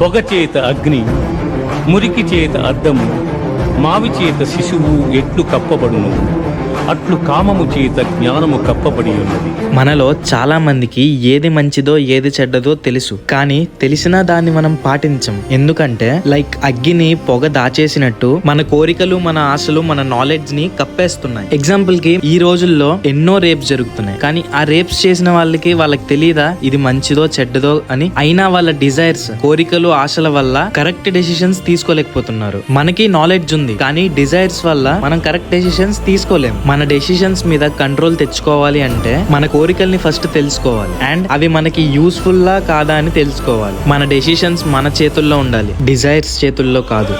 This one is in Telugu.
పొగ చేత అగ్ని మురికి చేత అద్దము మావి చేత శిశువు ఎట్లు కప్పబడును? అట్లు కామము చేత జ్ఞానము కప్పబడి ఉన్నది. మనలో చాలా మందికి ఏది మంచిదో ఏది చెడ్డదో తెలుసు. కానీ తెలిసినా దాన్ని మనం పాటించం. ఎందుకంటే లైక్ అగ్గిని పొగ దాచేసినట్టు మన కోరికలు మన ఆశలు మన నాలెడ్జ్ని కప్పేస్తున్నాయి. ఎగ్జాంపుల్కి ఈ రోజుల్లో ఎన్నో రేప్స్ జరుగుతున్నాయి. కానీ ఆ రేప్స్ చేసిన వాళ్ళకి వాళ్ళకి తెలియదా ఇది మంచిదో చెడ్డదో అని అయినా వాళ్ళ డిజైర్స్ కోరికలు ఆశల వల్ల కరెక్ట్ డెసిషన్స్ తీసుకోలేకపోతున్నారు. మనకి నాలెడ్జ్ ఉంది కానీ డిజైర్స్ వల్ల మనం కరెక్ట్ డెసిషన్స్ తీసుకోలేము మన మన డెసిషన్స్ మీద కంట్రోల్ తెచ్చుకోవాలి అంటే మన కోరికల్ని ఫస్ట్ తెలుసుకోవాలి. అండ్ అవి మనకి యూస్ఫుల్ లా కాదా అని తెలుసుకోవాలి. మన డెసిషన్స్ మన చేతుల్లో ఉండాలి. డిజైర్స్ చేతుల్లో కాదు.